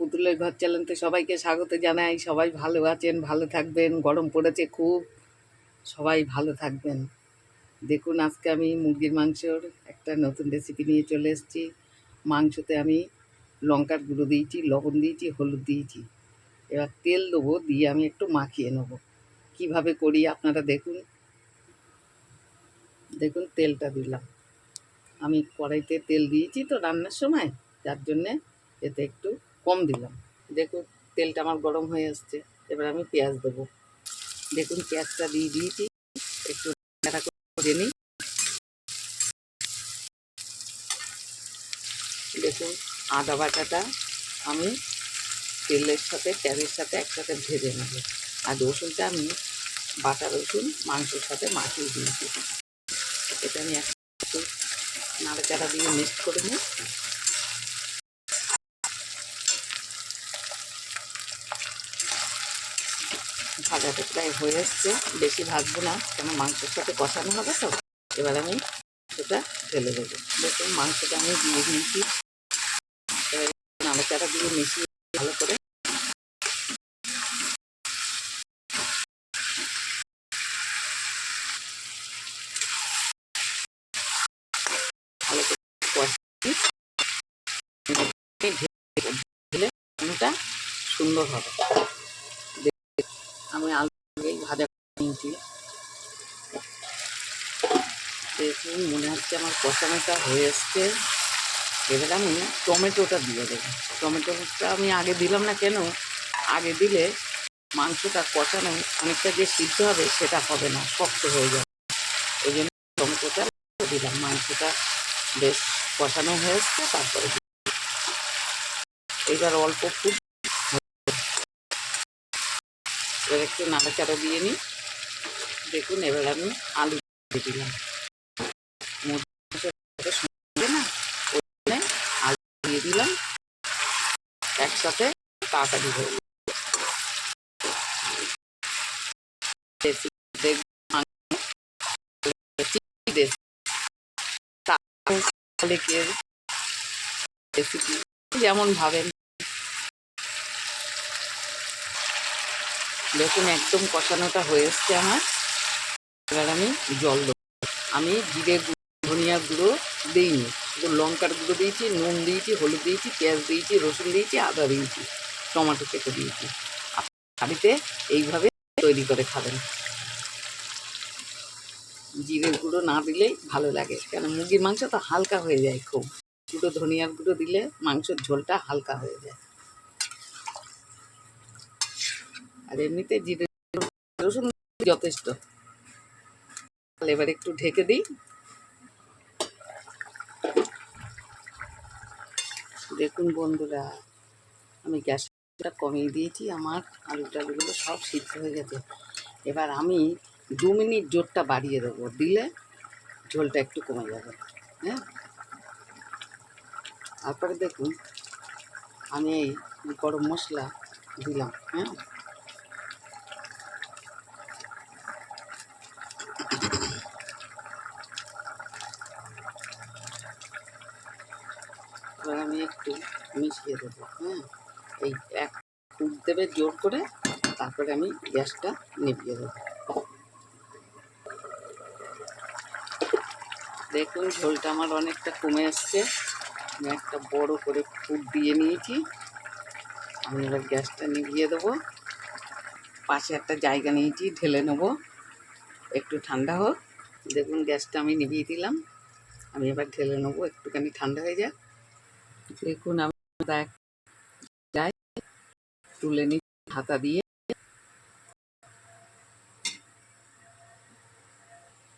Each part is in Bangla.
পুতুলের ঘর চ্যানেলতে সবাইকে স্বাগত জানাই। সবাই ভালো আছেন, ভালো থাকবেন। গরম পড়েছে খুব। সবাই ভালো থাকবেন। দেখুন, আজকে আমি মুরগির মাংসর একটা নতুন রেসিপি নিয়ে চলে এসেছি। মাংসতে আমি লঙ্কার গুঁড়ো দিয়েছি, লবণ দিয়েছি, হলুদ দিয়েছি। এবার তেল দেবো, দিয়ে আমি একটু মাখিয়ে নেব। কীভাবে করি আপনারা দেখুন। দেখুন, তেলটা দিলাম। আমি কড়াইতে তেল দিয়েছি তো রান্নার সময়, যার জন্যে এতে একটু কম দিলাম। দেখুন, তেলটা আমার গরম হয়ে আসছে। এবার আমি পেঁয়াজ দেবো। দেখুন, পেঁয়াজটা দিয়ে দিয়েছি। একটু করে নিই। দেখুন, আদা বাটাটা আমি তেলের সাথে পেঁয়াজের সাথে একসাথে ভেজে নেব। আর রসুনটা আমি বাটা রসুন, মাংসের সাথে মাখিয়ে দিয়েছি। এটা আমি একটু নাড়াচাড়া দিয়ে মিক্স করে নিই। ভাজাটা প্রায় হয়ে এসছে। বেশি ভাজবো না, কেন মাংসের সাথে কষানো হবে তো? এবার আমি সেটা ঢেলে দেবো। দেখুন, মাংসটা আমি দিয়ে দিয়েছি। নাড়াচাড়া দিয়ে মিশিয়ে ভালো করে ভালো করে ঢেলে সুন্দর হবে দেখ- আমি আলু আগেই দেখুন, মনে হচ্ছে আমার কষানোটা হয়ে এসছে। এবার আমি টমেটোটা দিয়ে দেবো। টমেটোটা আমি আগে দিলাম না কেন? আগে দিলে মাংসটা কষানো অনেকটা যে সিদ্ধ হবে, সেটা হবে না, শক্ত হয়ে যাবে। ওই জন্য টমেটোটা দিলাম। মাংসটা বেশ কষানো হয়ে এসছে, তারপরে। এবার অল্প ফুট এবার একটু নাড়াচাড়া দিয়ে নিই। দেখুন, এবার আমি আলু দিয়ে দিলাম। আলু দিয়ে দিলাম। একসাথে তাড়াতাড়ি হয়ে যেমন ভাবেন। দেখুন, একদম কষানোটা হয়ে এসছে আমার। এবার আমি জল দেবো। আমি জিরে ধনিয়া গুঁড়ো দিইনি। শুধু লঙ্কার গুঁড়ো দিয়েছি, নুন দিয়েছি, হলুদ দিয়েছি, পেঁয়াজ দিয়েছি, রসুন দিয়েছি, আদা দিয়েছি, টমেটো কেটে দিয়েছি। বাড়িতে এইভাবে তৈরি করে খাবেন। জিরে গুঁড়ো না দিলেই ভালো লাগে। কেন মুরগির মাংস তো হালকা হয়ে যায় খুব। গুঁড়ো ধনিয়ার গুঁড়ো দিলে মাংসের ঝোলটা হালকা হয়ে যায়। আর এমনিতে জিরে রসুন যথেষ্ট। এবার একটু ঢেকে দিই। দেখুন বন্ধুরা, আমি গ্যাসটা কমিয়ে দিয়েছি, আমার আলু টালুগুলো সব সিদ্ধ হয়ে গেছে। এবার আমি দু মিনিট জোরটা বাড়িয়ে দেবো, দিলে ঝোলটা একটু কমে যাবে হ্যাঁ? তারপরে দেখুন, আমি এই গরম মশলা দিলাম হ্যাঁ এবার আমি একটু মিশিয়ে দেবো হ্যাঁ এই এক ফুট দেবে জোর করে, তারপরে আমি গ্যাসটা নিভিয়ে দেবো। দেখুন, ঝোলটা আমার অনেকটা কমে আসছে। আমি একটা বড় করে ফুট দিয়ে নিয়েছি। আমি এবার গ্যাসটা নিভিয়ে দেবো। পাশে একটা জায়গা নিয়েছি, ঢেলে নেব। একটু ঠান্ডা হোক। দেখুন, গ্যাসটা আমি নিভিয়ে দিলাম। আমি এবার ঢেলে নেব, একটুখানি ঠান্ডা হয়ে যাক। দেখুন, আমি যাই, তুলে নিই হাতা দিয়ে।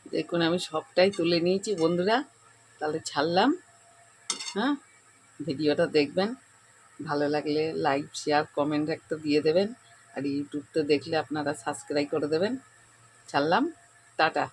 দেখুন, আমি সবটাই তুলে নিয়েছি, বন্ধুরা। তাহলে ছাড়লাম। হ্যাঁ ভিডিওটা দেখবেন। ভালো লাগলে লাইক শেয়ার কমেন্ট একটা দিয়ে দেবেন। আর ইউটিউবটা দেখলে আপনারা সাবস্ক্রাইব করে দেবেন। ছাড়লাম। টাটা।